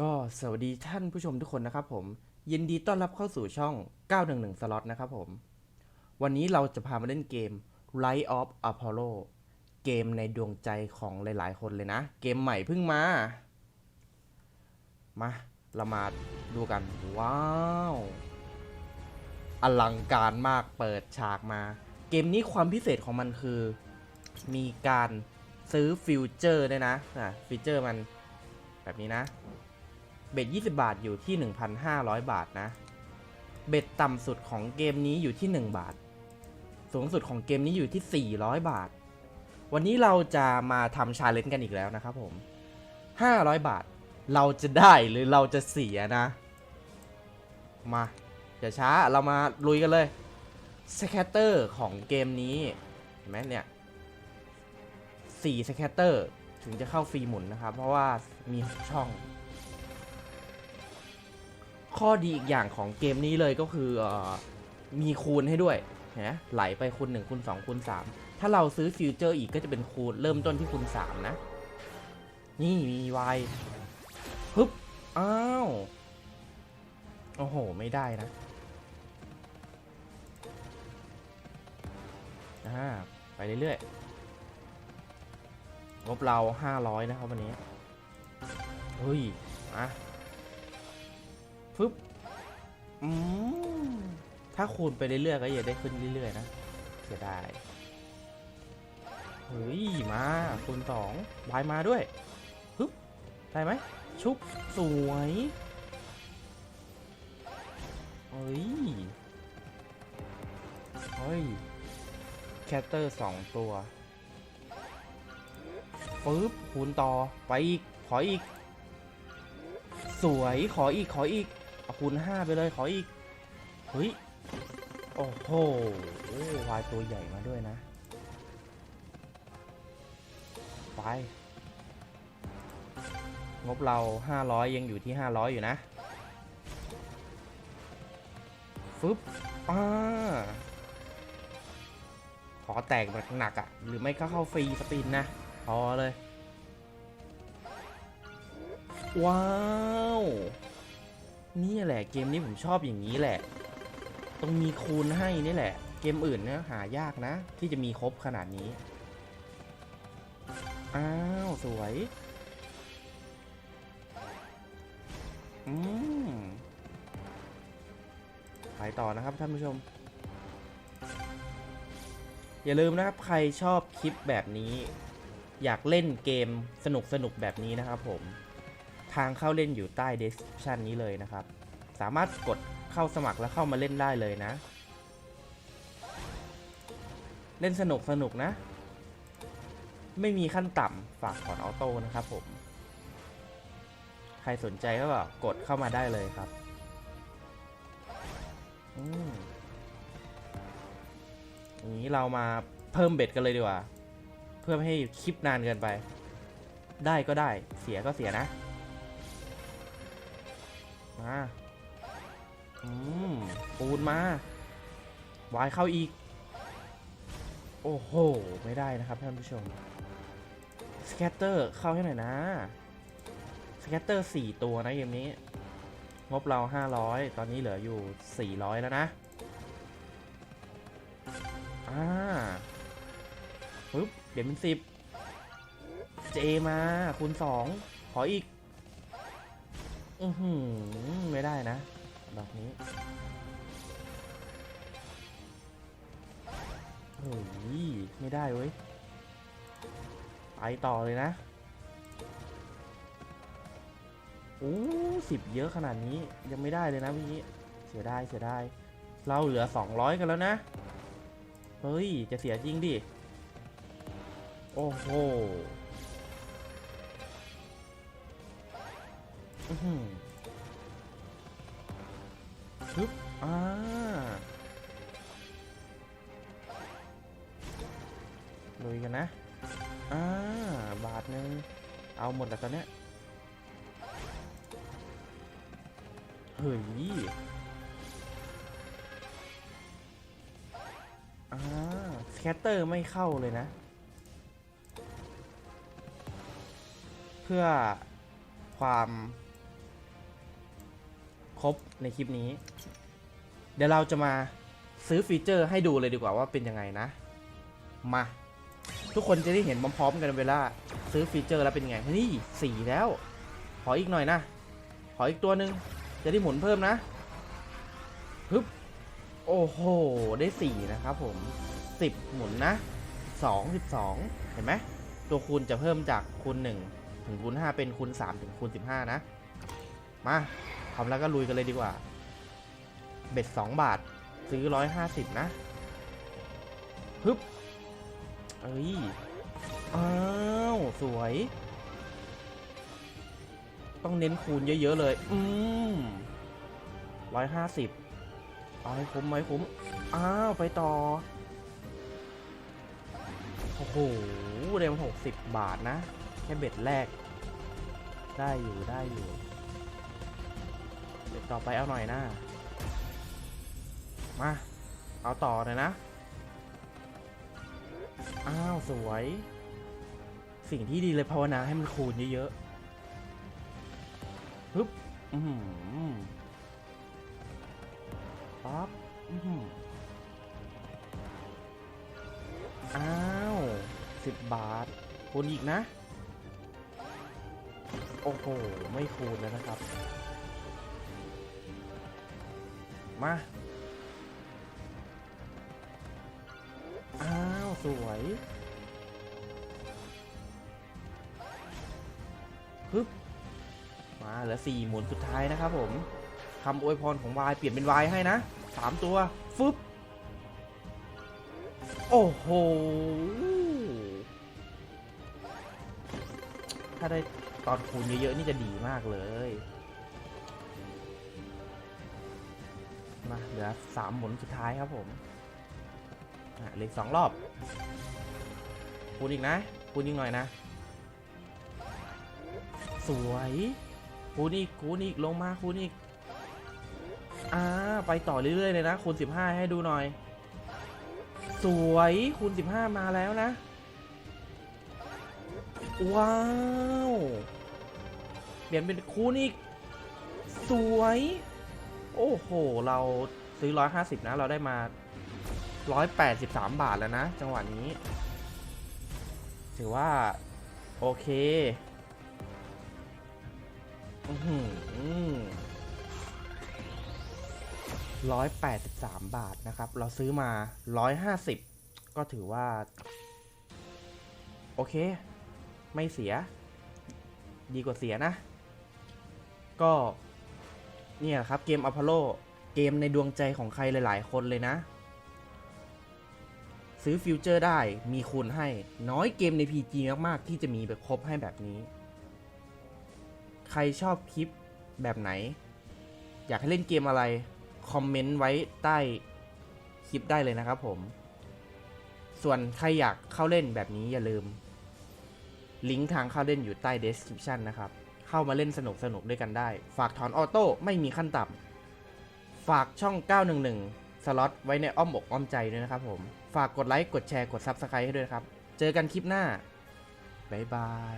ก็สวัสดีท่านผู้ชมทุกคนนะครับผม ยินดีต้อนรับเข้าสู่ช่อง 911สล็อตนะครับผม วันนี้เราจะพามาเล่นเกม Light of Apollo เกมในดวงใจของหลาย ๆ คนเลยนะ เกมใหม่เพิ่งมา มา เรามาดูกัน ว้าว อลังการมากเปิดฉากมา เกมนี้ความพิเศษของมันคือ มีการซื้อฟิวเจอร์ด้วยนะอะฟิวเจอร์มันแบบนี้นะ เบ็ด20 บาทอยู่ที่ 1,500 บาทนะ เบ็ดต่ำสุดของเกมนี้อยู่ที่ 1 บาท สูงสุดของเกมนี้อยู่ที่ 400 บาท วันนี้เราจะมาทำชาเลนจ์กันอีกแล้วนะครับผม 500 บาท เราจะได้หรือเราจะเสียนะ มาอย่าช้าเรามาลุยกันเลยสแคตเตอร์ของเกมนี้เห็นไหมเนี่ย4สแคตเตอร์ถึงจะเข้าฟรีหมุนนะครับ เพราะว่ามีช่อง ข้อดีอีกอย่างของเกมนี้เลยก็คือออมีคูณให้ด้วยนะไหลไปคูณ1คูณ2คูณ3ถ้าเราซื้อฟิวเจอร์อีกก็จะเป็นคูณเริ่มต้นที่คูณ3นะ นี่มีวายฮึบอ้าวโอ้โห ไม่ได้นะอ่าไปเรื่อยๆงบเรา 500 นะครับวันนี้เฮ้ยอะ ฟึบอืมถ้าคูณไปเรื่อยๆก็อย่าได้ขึ้นเรื่อยๆนะเสียดายเฮ้ยมาคูณสองวายมาด้วยฮึบได้ไหมชุบสวยเฮ้ยเฮ้ยแคตเตอร์สองตัวปึ๊บคูณต่อไปอีกขออีก สวยขออีกขออีก คูณห้าไปเลยขออีกเฮ้ยโอ้โหวายตัวใหญ่มาด้วยนะไปงบเรา 500 ยังอยู่ที่ 500 อยู่นะฟึบอ่าขอแตกแบบหนักอะ่ะ หรือไม่ก็เข้าฟรีสปินนะ พอเลย ว้าว นี่แหละเกมนี้ผมชอบอย่างนี้แหละ ต้องมีคูณให้นี่แหละ เกมอื่นเนี่ยหายากนะ ที่จะมีครบขนาดนี้ อ้าว สวย อืม ไปต่อนะครับท่านผู้ชม อย่าลืมนะครับ ใครชอบคลิปแบบนี้ อยากเล่นเกมสนุกสนุกแบบนี้นะครับผม ทางเข้าเล่นอยู่ใต้ description นี้เลยนะครับ สามารถกดเข้าสมัครแล้วเข้ามาเล่นได้เลยนะ เล่นสนุกสนุกนะ ไม่มีขั้นต่ำฝากถอนออโต้นะครับผม ใครสนใจก็กดเข้ามาได้เลยครับอืมอย่างนี้เรามาเพิ่มเบ็ดกันเลยดีกว่า เพื่อไม่ให้คลิปนานเกินไป ได้ก็ได้เสียก็เสียนะ มาอืมปูนมาวายเข้าอีก โอ้โห ไม่ได้นะครับท่านผู้ชมสแกตเตอร์เข้าให้หน่อยนะสแกตเตอร์สี่ตัวนะเกมนี้ งบเรา500ตอนนี้เหลืออยู่400แล้วนะอ่าปึ๊บเดี๋ยวเป็นสิบเจมาคูณสองขออีก อือหือไม่ได้นะดอกนี้เฮ้ยไม่ได้เว้ยไปต่อเลยนะโอ้สิบเยอะขนาดนี้ยังไม่ได้เลยนะพี่เสียดายเสียดายเราเหลือ 200 กันแล้วนะ เฮ้ย จะเสียจริงดิ โอ้โห อื้อหือฮึบอ่าลุยกันนะ อ่า บาทหนึง เอาหมดแล้วตอนเนี้ย เฮ้ย อ่า สแคตเตอร์ไม่เข้าเลยนะ เพื่อความ ครบในคลิปนี้ เดี๋ยวเราจะมาซื้อฟีเจอร์ให้ดูเลยดีกว่าว่าเป็นยังไงนะ มา ทุกคนจะได้เห็นพร้อมๆกันเวลาซื้อฟีเจอร์แล้วเป็นไงนี่สี่แล้ว ขออีกหน่อยนะ ขออีกตัวหนึ่งจะได้หมุนเพิ่มนะฮึบโอ้โห ได้สี่นะครับผมสิบหมุนนะสองสิบสองเห็นไหมตัวคูณจะเพิ่มจากคูณหนึ่งถึงคูณห้าเป็นคูณสามถึงคูณสิบห้านะ มา ทำแล้วก็ลุยกันเลยดีกว่า เบ็ดสองบาทซื้อร้อยห้าสิบนะฮึบเอ้ย อ้าว สวย ต้องเน้นคูณเยอะๆเลย อืมร้อยห้าสิบเอาให้คุ้มไหมคุ้ม อ้าว ไปต่อ โอ้โหได้มาหกสิบบาทนะ แค่เบ็ดแรก ได้อยู่ได้อยู่ เบ็ดต่อไปเอาหน่อยนะ มา เอาต่อเลยนะ อ้าว สวย สิ่งที่ดีเลยภาวนาให้มันคูณเยอะๆฮึบ อือหือปั๊บอือหืออ้าวสิบบาท คูณอีกนะ โอ้โห ไม่คูณแล้วนะครับ มา อ้าว สวยฮึบมาเหลือสี่หมุนสุดท้ายนะครับผมคำอวยพรของวายเปลี่ยนเป็นวายให้นะสามตัว ฟึบ โอ้โห ถ้าได้ตอนคูณเยอะๆ นี่จะดีมากเลย มาเหลือสามหมุนสุดท้ายครับผมอะเหลือสองรอบคูณอีกนะคูณอีกหน่อยนะ สวยคูณอีกคูณอีกลงมาคูณอีกอ่าไปต่อเรื่อยๆเลยนะคูณ15ให้ดูหน่อย สวยคูณ15มาแล้วนะ ว้าวเปลี่ยนเป็นคูณอีก สวย โอ้โห เราซื้อ 150 นะ เราได้มา 183 บาทแล้วนะ จังหวะนี้ ถือว่า โอเคร้อยแปดสิบสามบาทนะครับ เราซื้อมาร้อยห้าสิบก็ถือว่า โอเค ไม่เสีย ดีกว่าเสียนะ ก็ เนี่ยครับเกมอพอลโลเกมในดวงใจของใครหลาย ๆ คนเลยนะ ซื้อฟิวเจอร์ได้มีคูณให้น้อยเกมใน PG มาก ๆ ที่จะมีแบบครบให้แบบนี้ ใครชอบคลิปแบบไหน อยากให้เล่นเกมอะไร คอมเมนต์ไว้ใต้คลิปได้เลยนะครับผม ส่วนใครอยากเข้าเล่นแบบนี้อย่าลืม ลิงก์ทางเข้าเล่นอยู่ใต้ description นะครับ เข้ามาเล่นสนุกสนุกด้วยกันได้ ฝากถอนออโต้ไม่มีขั้นต่ำฝากช่อง 911 สล็อตไว้ในอ้อมอกอ้อมใจด้วยนะครับผม ฝากกดไลค์ กดแชร์ กด Subscribe ให้ด้วยครับ เจอกันคลิปหน้า บ๊ายบาย